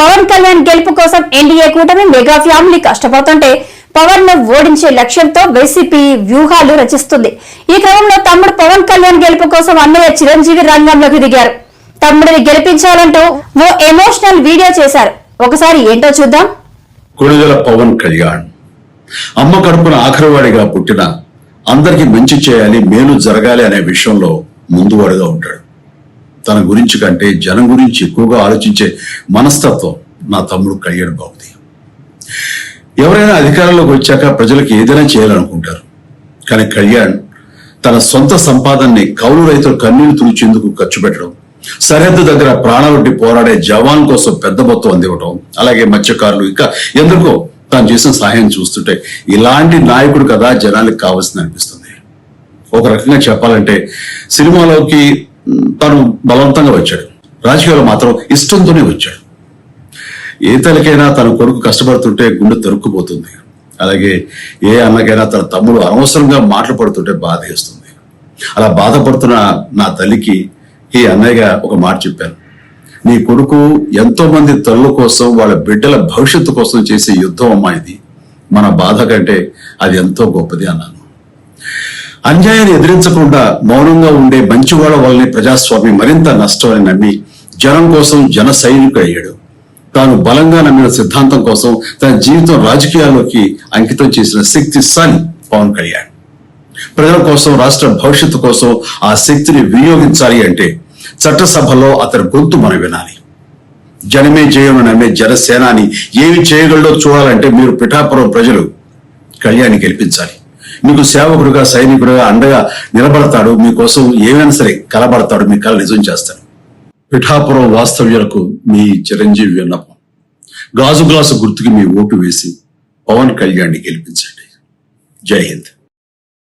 పవన్ కళ్యాణ్ గెలుపు కోసం ఎన్డీఏ కూటమి మెగా ఫ్యామిలీ కష్టపోతుంటే పవన్ను ఓడించే లక్ష్యంతో వైసీపీ వ్యూహాలు రచిస్తుంది. ఈ క్రమంలో తమ్ముడు పవన్ కళ్యాణ్ గెలుపు కోసం అన్నయ్య చిరంజీవి రంగంలోకి దిగారు. తమ్ముడిని గెలిపించాలంటూ ఓ ఎమోషనల్ వీడియో చేశారు. ఒకసారి ఏంటో చూద్దాం. కొడుదల పవన్ కళ్యాణ్. అమ్మ కడుపున ఆఖరివాడిగా పుట్టిన అందరికీ మంచి చేయాలి మేలు జరగాలి అనే విషయంలో ముందువాడుగా ఉంటాడు. తన గురించి కంటే జనం గురించి ఎక్కువగా ఆలోచించే మనస్తత్వం నా తమ్ముడు కళ్యాణ్ బాబుది. ఎవరైనా అధికారంలోకి వచ్చాక ప్రజలకు ఏదైనా చేయాలనుకుంటారు. కానీ కళ్యాణ్ తన సొంత సంపాదనని కౌలు రైతులు కన్నీళ్ళు తుడిచేందుకు ఖర్చు పెట్టడం సరిహద్దు దగ్గర ప్రాణాలొడ్డి పోరాడే జవాన్ కోసం పెద్ద మొత్తం అందివ్వటం అలాగే మత్స్యకారులు ఇంకా ఎందుకో తాను చేసిన సహాయం చూస్తుంటే ఇలాంటి నాయకుడు కదా జనానికి కావాల్సింది అనిపిస్తుంది. ఒక రకంగా చెప్పాలంటే సినిమాలోకి తను బలవంతంగా వచ్చాడు. రాజకీయాల్లో మాత్రం ఇష్టంతోనే వచ్చాడు. ఏ తల్లికైనా తన కొడుకు కష్టపడుతుంటే గుండె తరుక్కుపోతుంది. అలాగే ఏ అన్నకైనా తన తమ్ముడు అనవసరంగా మాటలు పడుతుంటే బాధ వేస్తుంది. అలా బాధపడుతున్న నా తల్లికి ఈ అన్నయ్యగా ఒక మాట చెప్పాను. నీ కొడుకు ఎంతో మంది తల్లుల కోసం వాళ్ళ బిడ్డల భవిష్యత్తు కోసం చేసే యుద్ధం అమ్మా ఇది. మన బాధ కంటే అది ఎంతో గొప్పది అన్నాను. అన్యాయాన్ని ఎదిరించకుండా మౌనంగా ఉండే మంచివాళ్ళ వల్లనే ప్రజాస్వామ్యం మరింత నష్టమని నమ్మి జనం కోసం జన సైనికుడు అయ్యాడు. తాను బలంగా నమ్మిన సిద్ధాంతం కోసం తన జీవితం రాజకీయాల్లోకి అంకితం చేసిన శక్తిశాలి పవన్ కళ్యాణ్. ప్రజల కోసం రాష్ట్ర భవిష్యత్తు కోసం ఆ శక్తిని వినియోగించాలి అంటే చట్టసభలో అతని గొంతు మనం వినాలి. జనమే జయము నమ్మే జనసేనాని ఏమి చేయగలడో చూడాలంటే మీరు పిఠాపురం ప్రజలు కళ్యాణ్ గెలిపించాలి. మీకు సేవకుడుగా సైనికుడుగా అండగా నిలబడతాడు. మీకోసం ఏమైనా సరే కలబడతాడు. మీ కళ నిజం చేస్తాడు. పిఠాపురం వాస్తవ్యులకు మీ చిరంజీవి విన్నపం. గాజు గ్లాసు గుర్తుకి మీ ఓటు వేసి పవన్ కళ్యాణ్ని గెలిపించండి. జై హింద్.